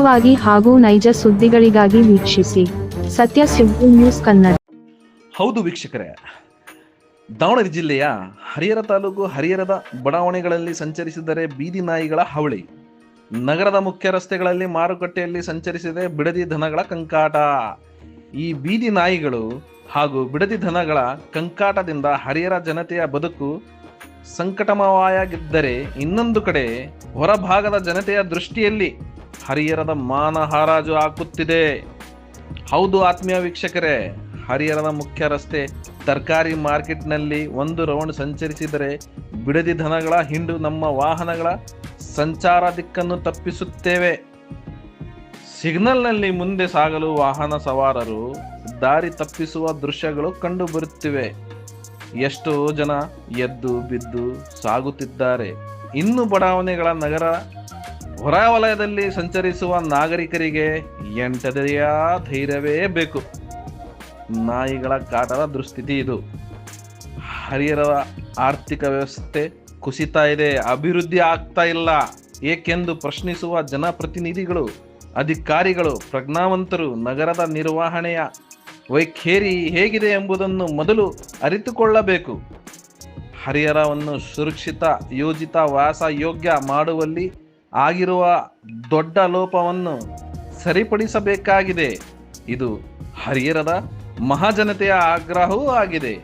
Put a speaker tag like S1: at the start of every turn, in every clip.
S1: ವಾಗಿ ಹಾಗೂ ನೈಜ ಸುದ್ದಿಗಳಿಗಾಗಿ ವೀಕ್ಷಿಸಿ. ಸತ್ಯ ಸುದ್ದಿ ನ್ಯೂಸ್ ಕನ್ನಡ.
S2: ಹೌದು ವೀಕ್ಷಕರೇ, ದಾವಣಗೆರೆ ಜಿಲ್ಲೆಯ ಹರಿಹರ ತಾಲೂಕು ಹರಿಹರದ ಬಡಾವಣೆಗಳಲ್ಲಿ ಸಂಚರಿಸಿದರೆ ಬೀದಿ ನಾಯಿಗಳ ಹವಳಿ. ನಗರದ ಮುಖ್ಯ ರಸ್ತೆಗಳಲ್ಲಿ ಮಾರುಕಟ್ಟೆಯಲ್ಲಿ ಸಂಚರಿಸಿದೆ ಬಿಡದಿ ದನಗಳ ಕಂಕಾಟ. ಈ ಬೀದಿ ನಾಯಿಗಳು ಹಾಗೂ ಬಿಡದಿ ದನಗಳ ಕಂಕಾಟದಿಂದ ಹರಿಹರ ಜನತೆಯ ಬದುಕು ಸಂಕಟಮಯವಾಗಿದ್ದರೆ ಇನ್ನೊಂದು ಕಡೆ ಹೊರಭಾಗದ ಜನತೆಯ ದೃಷ್ಟಿಯಲ್ಲಿ ಹರಿಹರದ ಮಾನ ಹರಾಜು ಹಾಕುತ್ತಿದೆ. ಹೌದು ಆತ್ಮೀಯ ವೀಕ್ಷಕರೇ, ಹರಿಹರದ ಮುಖ್ಯ ರಸ್ತೆ ತರಕಾರಿ ಮಾರ್ಕೆಟ್ನಲ್ಲಿ ಒಂದು ರೌಂಡ್ ಸಂಚರಿಸಿದರೆ ಬಿಡದಿ ದನಗಳ ಹಿಂಡು ನಮ್ಮ ವಾಹನಗಳ ಸಂಚಾರ ದಿಕ್ಕನ್ನು ತಪ್ಪಿಸುತ್ತೇವೆ. ಸಿಗ್ನಲ್ನಲ್ಲಿ ಮುಂದೆ ಸಾಗಲು ವಾಹನ ಸವಾರರು ದಾರಿ ತಪ್ಪಿಸುವ ದೃಶ್ಯಗಳು ಕಂಡು ಬರುತ್ತಿವೆ ಎಷ್ಟೋ ಜನ ಎದ್ದು ಬಿದ್ದು ಸಾಗುತ್ತಿದ್ದಾರೆ. ಇನ್ನು ಬಡಾವಣೆಗಳ ನಗರ ಹೊರವಲಯದಲ್ಲಿ ಸಂಚರಿಸುವ ನಾಗರಿಕರಿಗೆ ಎಂಟದೆಯ ಧೈರ್ಯವೇ ಬೇಕು. ನಾಯಿಗಳ ಕಾಟದ ದುಸ್ಥಿತಿ ಇದು. ಹರಿಯರ ಆರ್ಥಿಕ ವ್ಯವಸ್ಥೆ ಕುಸಿತಾ ಇದೆ, ಅಭಿವೃದ್ಧಿ ಆಗ್ತಾ ಇಲ್ಲ. ಏಕೆಂದು ಪ್ರಶ್ನಿಸುವ ಜನಪ್ರತಿನಿಧಿಗಳು, ಅಧಿಕಾರಿಗಳು, ಪ್ರಜ್ಞಾವಂತರು ನಗರದ ನಿರ್ವಹಣೆಯ ವೈಖೇರಿ ಹೇಗಿದೆ ಎಂಬುದನ್ನು ಮೊದಲು ಅರಿತುಕೊಳ್ಳಬೇಕು. ಹರಿಹರವನ್ನು ಸುರಕ್ಷಿತ, ಯೋಜಿತ ವಾಸ ಯೋಗ್ಯ ಮಾಡುವಲ್ಲಿ ಆಗಿರುವ ದೊಡ್ಡ ಲೋಪವನ್ನು ಸರಿಪಡಿಸಬೇಕಾಗಿದೆ. ಇದು ಹರಿಹರದ ಮಹಾಜನತೆಯ ಆಗ್ರಹವೂ ಆಗಿದೆ.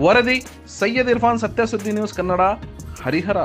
S2: ವರದಿ, ಸೈಯದ್ ಇರ್ಫಾನ್ ಸತ್ಯಸುದ್ದಿ ನ್ಯೂಸ್ ಕನ್ನಡ, ಹರಿಹರ.